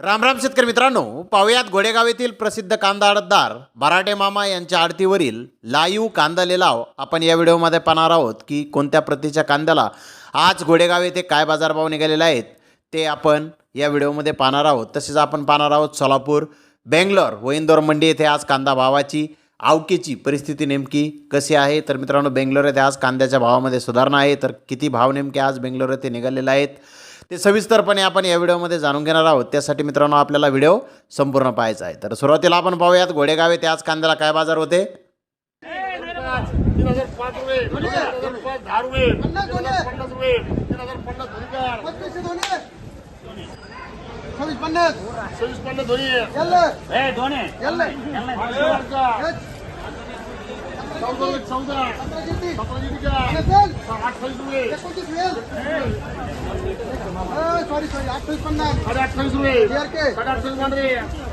रामराम शेतकरी मित्रांनो पाहुयात घोडेगाव येथील प्रसिद्ध कांदा आडतदार बराटे मामा यांच्या आडतीवरील लाईव्ह कांदा लिलाव आपण या व्हिडिओमध्ये पाहणार आहोत की कोणत्या प्रतीच्या कांद्याला आज घोडेगाव येथे काय बाजारभाव निघालेले आहेत ते आपण या व्हिडिओमध्ये पाहणार आहोत. तसेच आपण पाहणार आहोत सोलापूर बेंगलोर व इंदोर मंडी येथे आज कांदा भावाची आवकेची परिस्थिती नेमकी कशी आहे? तर मित्रांनो बेंगलोर येथे आज कांद्याच्या भावामध्ये सुधारणा आहे. तर किती भाव नेमके आज बेंगलोर येथे निघालेले आहेत? ते सविस्तरपणे आपण या व्हिडिओमध्ये जाणून घेणार आहोत. त्यासाठी मित्रांनो आपल्याला व्हिडिओ संपूर्ण पाहायचा आहे. तर सुरुवातीला आपण पाहूयात घोडेगाव येथे आज कांद्याला काय बाजार होते? तीन सॉरी सॉरी अठ्ठावीस पन्नास साडे अठ्ठावीस रुपये JRK. साडे अठ्ठावीस मांडरे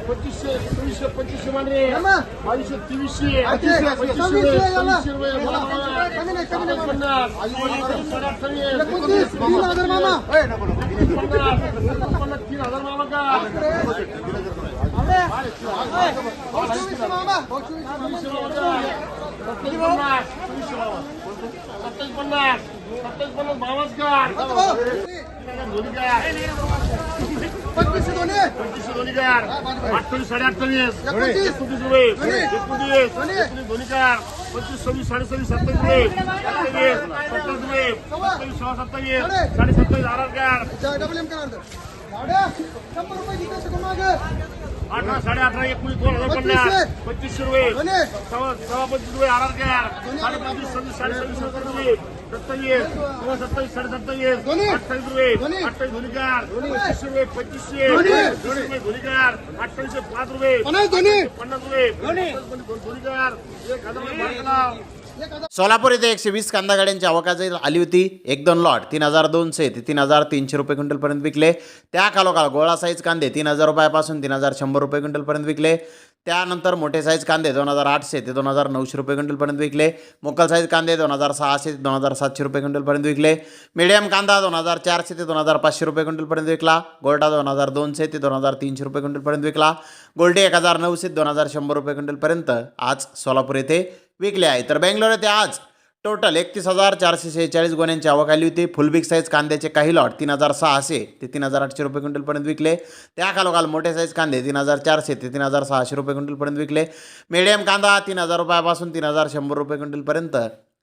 पंचवीसशे सव्वीसशे पंचवीसशे मांडरे याला. बावीसशे तेवीसशे पंचवीसशे, पंचवीसशे सव्वीसशे रुपये याला. सव्वीसशे रुपये याला. कमी नाही, कमी नाही, मामा. पन्नास साडे अठ्ठावीस एकोणतीस तीन हजार मामा पन्नास पन्नास तीन हजार मामा का सत्तावीस पन्नास सत्तावीस पन्नास सत्तावीस पंचवीसशे दोन्ही पंचवीसशे दोन्ही कार अठ्ठावीस साडे अठ्ठावीस एकोणतीस. रुपये एकोणतीस दोन्ही. दोन्ही कार पंचवीस सव्वीस साडे सव्वीस सत्तावीस रुपये सत्तावीस सत्तावीस रुपये सत्तावीस सहा सत्तावीस साडे. सत्तावीस R R car double M करा शंभर रुपये अठरा साडे अठरा एकोणीस दोन हजार पंचवीसशे. पन्नास पंचवीसशे रुपये दोन्ही. सव्वा सव्वा पंचवीस रुपये आर आर कार साडे पंचवीस सव्वीस साडे सव्वीस सत्तर रुपये सत्तावीस किंवा सत्तावीस साडे सत्तावीस दोन्ही. अठ्ठावीस रुपये दोन्ही. अठ्ठावीस दोन्ही कार पंचवीसशे रुपये पंचवीसशे दोन्ही. वीस रुपये दोन्ही कार अठ्ठावीसशे पाच रुपये पन्नास दोन्ही. पन्नास रुपये दोन्ही कार एक हजार रुपये सोलापूर येथे एकशे वीस कांदा गाड्यांची आवकाची आली होती. एक दोन लॉट तीन हजार दोनशे ते तीन हजार तीनशे रुपये क्विंटलपर्यंत विकले. त्या खालोखाल गोळा साईज कांदे तीन हजार रुपयापासून तीन हजार शंभर रुपये क्विंटलपर्यंत विकले. त्यानंतर मोठे साईज कांदे दोन हजार आठशे ते दोन हजार नऊशे रुपये क्विंटलपर्यंत विकले. मोकल साईज कांदे दोन हजार सहाशे ते दोन हजार सातशे रुपये क्विंटलपर्यंत विकले. मीडियम कांदा दोन हजार चारशे ते दोन हजार पाचशे रुपये क्विंटलपर्यंत विकला. गोल्डा दोन हजार दोनशे ते दोन हजार तीनशे रुपये क्विंटलपर्यंत विकला. गोल्डी एक हजार नऊशे दोन हजार शंभर रुपये क्विंटलपर्यंत आज सोलापूर येथे विकले आहे. तर बेंगलोर येथे आज टोटल एकतीस हजार चारशे शेहेचाळीस गोण्यांची आवक आली होती. फुल बिग साईज कांद्याचे काही लॉट तीन हजार सहाशे ते तीन हजार आठशे रुपये क्विंटलपर्यंत विकले. त्याखालोखाल मोठे साईज कांदे तीन हजार चारशे ते तीन हजार सहाशे रुपये क्विंटलपर्यंत विकले. मीडियम कांदा तीन हजार रुपयापासून तीन हजार शंभर रुपये क्विंटलपर्यंत.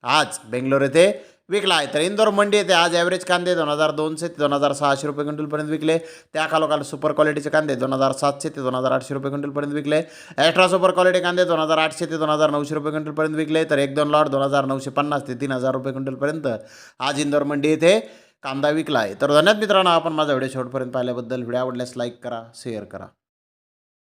आज बेंगलोर येथे विकला आहे. तर इंदोर मंडी येथे आज ॲव्हरेज कांदे दोन हजार दोनशे ते दोन हजार सहाशे रुपये क्विंटलपर्यंत विकले. त्या खालोखाल सुपर क्वालिटीचे कांदे दोन हजार सातशे ते दोन हजार आठशे रुपये क्विंटलपर्यंत विकले. एक्स्ट्रा सुपर क्वालिटी कांदे दोन हजार आठशे ते दोन हजार नऊशे रुपये क्विंटलपर्यंत विकले. तर एक दोन लॉट दोन हजार नऊशे पन्नास ते तीन हजार रुपये क्विंटलपर्यंत आज इंदोर मंडी येथे कांदा विकला आहे. तर धन्यवाद मित्रांनो आपण माझा व्हिडिओ शेवटपर्यंत पाहिल्याबद्दल. व्हिडिओ आवडल्यास लाईक करा शेअर करा.